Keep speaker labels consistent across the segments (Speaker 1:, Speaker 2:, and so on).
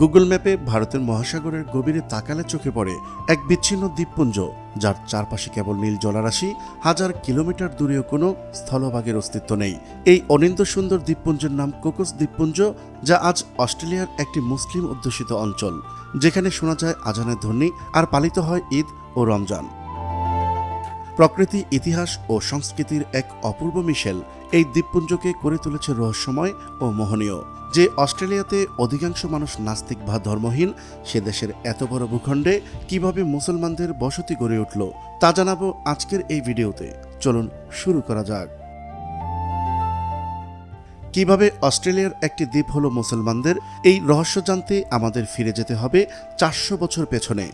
Speaker 1: Google ম্যাপে ভারতের মহাসাগরের গভীরে তাকালে চোখে পড়ে এক বিচ্ছিন্ন দ্বীপপুঞ্জ, যার চারপাশে কেবল নীল জলারাশি, হাজার কিলোমিটার দূরেও কোনো স্থলভাগের অস্তিত্ব নেই। এই অনিন্দ সুন্দর দ্বীপপুঞ্জের নাম কোকোস দ্বীপপুঞ্জ, যা আজ অস্ট্রেলিয়ার একটি মুসলিম অধ্যুষিত অঞ্চল, যেখানে শোনা যায় আজানের ধ্বনি আর পালিত হয় ঈদ ও রমজান। প্রকৃতি, ইতিহাস ও সংস্কৃতির এক অপূর্ব মিশেল। এই দ্বীপপুঞ্জকে করে তুলেছে রহস্যময় ও মোহনীয়। যে অস্ট্রেলিয়াতে অধিকাংশ মানুষ নাস্তিক বা ধর্মহীন, সে দেশের এত বড় ভূখণ্ডে কীভাবে মুসলমানদের বসতি গড়ে উঠল, তা জানাব আজকের এই ভিডিওতে। চলুন শুরু করা যাক। কীভাবে অস্ট্রেলিয়ার একটি দ্বীপ হলো মুসলমানদের, এই রহস্য জানতে আমাদের ফিরে যেতে হবে চারশো বছর পেছনে।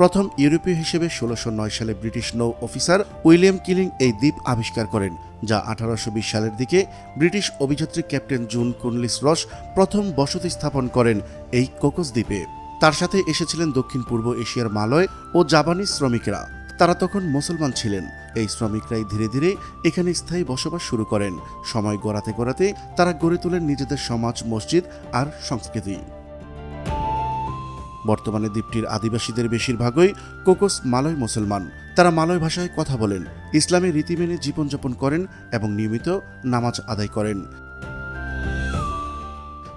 Speaker 1: প্রথম ইউরোপীয় হিসেবে ষোলোশো নয় সালে ব্রিটিশ নৌ অফিসার উইলিয়াম কিলিং এই দ্বীপ আবিষ্কার করেন, যা আঠারোশো বিশ সালের দিকে ব্রিটিশ অভিযাত্রী ক্যাপ্টেন জুন কুনলিস রস প্রথম বসতি স্থাপন করেন এই কোকোস দ্বীপে। তার সাথে এসেছিলেন দক্ষিণ পূর্ব এশিয়ার মালয় ও জাপানিজ শ্রমিকরা। তারা তখন মুসলমান ছিলেন। এই শ্রমিকরাই ধীরে ধীরে এখানে স্থায়ী বসবাস শুরু করেন। সময় গড়াতে গড়াতে তারা গড়ে তোলেন নিজেদের সমাজ, মসজিদ আর সংস্কৃতি। বর্তমানে দ্বীপটির আদিবাসীদের বেশিরভাগই কোকোস মালয় মুসলমান। তারা মালয় ভাষায় কথা বলেন, ইসলামী রীতি মেনে জীবনযাপন করেন এবং নিয়মিত নামাজ আদায় করেন।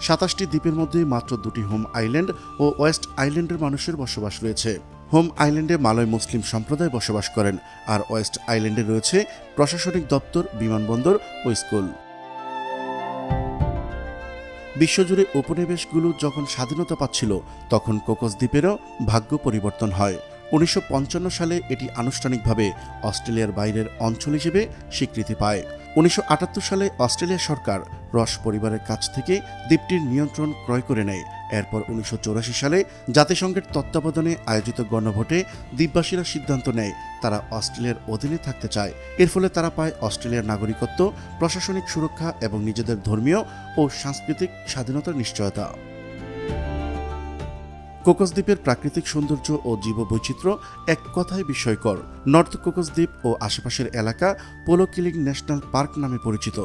Speaker 1: সাতাশটি দ্বীপের মধ্যে মাত্র দুটি হোম আইল্যান্ড ও ওয়েস্ট আইল্যান্ডের মানুষের বসবাস রয়েছে। হোম আইল্যান্ডে মালয় মুসলিম সম্প্রদায় বসবাস করেন, আর ওয়েস্ট আইল্যান্ডে রয়েছে প্রশাসনিক দপ্তর, বিমানবন্দর ও স্কুল। বিশ্বজুড়ে উপনিবেশগুলো যখন স্বাধীনতা পাচ্ছিল, তখন কোকস দ্বীপেরও ভাগ্য পরিবর্তন হয়। উনিশশো পঞ্চান্ন সালে এটি আনুষ্ঠানিকভাবে অস্ট্রেলিয়ার বাইরের অঞ্চল হিসেবে স্বীকৃতি পায়। উনিশশো আটাত্তর সালে অস্ট্রেলিয়া সরকার রস পরিবারের কাছ থেকে দ্বীপটির নিয়ন্ত্রণ ক্রয় করে নেয়। এরপর উনিশশো চুরাশি সালে জাতিসংঘের তত্ত্বাবধানে আয়োজিত গণভোটে দ্বীপবাসীরা সিদ্ধান্ত নেয়, তারা অস্ট্রেলিয়ার অধীনে থাকতে চায়। এর ফলে তারা পায় অস্ট্রেলিয়ার নাগরিকত্ব, প্রশাসনিক সুরক্ষা এবং নিজেদের ধর্মীয় ও সাংস্কৃতিক স্বাধীনতার নিশ্চয়তা। কোকস দ্বীপের প্রাকৃতিক সৌন্দর্য ও জীববৈচিত্র্য এক কথায় বিস্ময়কর। নর্থ কোকস দ্বীপ ও আশেপাশের এলাকা পোলো কিলিং ন্যাশনাল পার্ক নামে পরিচিত।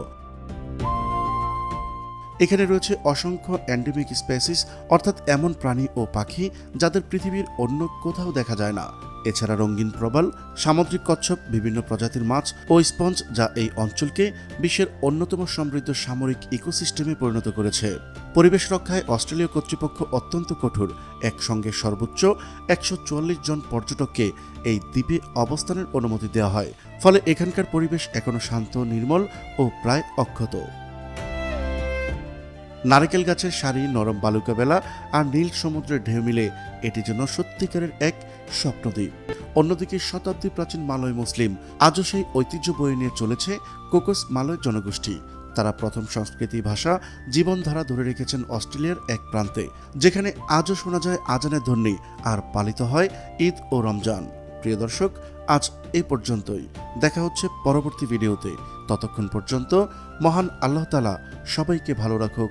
Speaker 1: এখানে রয়েছে অসংখ্য অ্যান্ডেমিক স্পেসিস অর্থাৎ এমন প্রাণী ও পাখি যাদের পৃথিবীর অন্য কোথাও দেখা যায় না। এছাড়া রঙিন প্রবাল, সামুদ্রিক কচ্ছপ, বিভিন্ন প্রজাতির মাছ ও স্পঞ্জ যা এই অঞ্চলকে বিশ্বের অন্যতম সমৃদ্ধ সামরিক ইকোসিস্টেমে পরিণত করেছে। পরিবেশ রক্ষায় অস্ট্রেলীয় কর্তৃপক্ষ অত্যন্ত কঠোর। একসঙ্গে সর্বোচ্চ একশো চুয়াল্লিশ জন পর্যটককে এই দ্বীপে অবস্থানের অনুমতি দেওয়া হয়। ফলে এখানকার পরিবেশ এখনও শান্ত, নির্মল ও প্রায় অক্ষত। নারকেল গাছের সারি, নরম বালুকা বেলা আর নীল সমুদ্রের ঢেউ মিলে এটি যেন সত্যিকারের এক স্বপ্নদ্বীপ। অন্যদিকে শতাব্দী প্রাচীন মালয় মুসলিম আজও সেই ঐতিহ্য বয়ে নিয়ে চলেছে কোকোস মালয় জনগোষ্ঠী। তারা প্রথম সংস্কৃতি ভাষা জীবনধারা ধরে রেখেছেন অস্ট্রেলিয়ার এক প্রান্তে, যেখানে আজও শোনা যায় আজানের ধ্বনি আর পালিত হয় ঈদ ও রমজান। প্রিয় দর্শক, আজ এ পর্যন্তই। দেখা হচ্ছে পরবর্তী ভিডিওতে। ততক্ষণ পর্যন্ত মহান আল্লাহ তালা সবাইকে ভালো রাখুক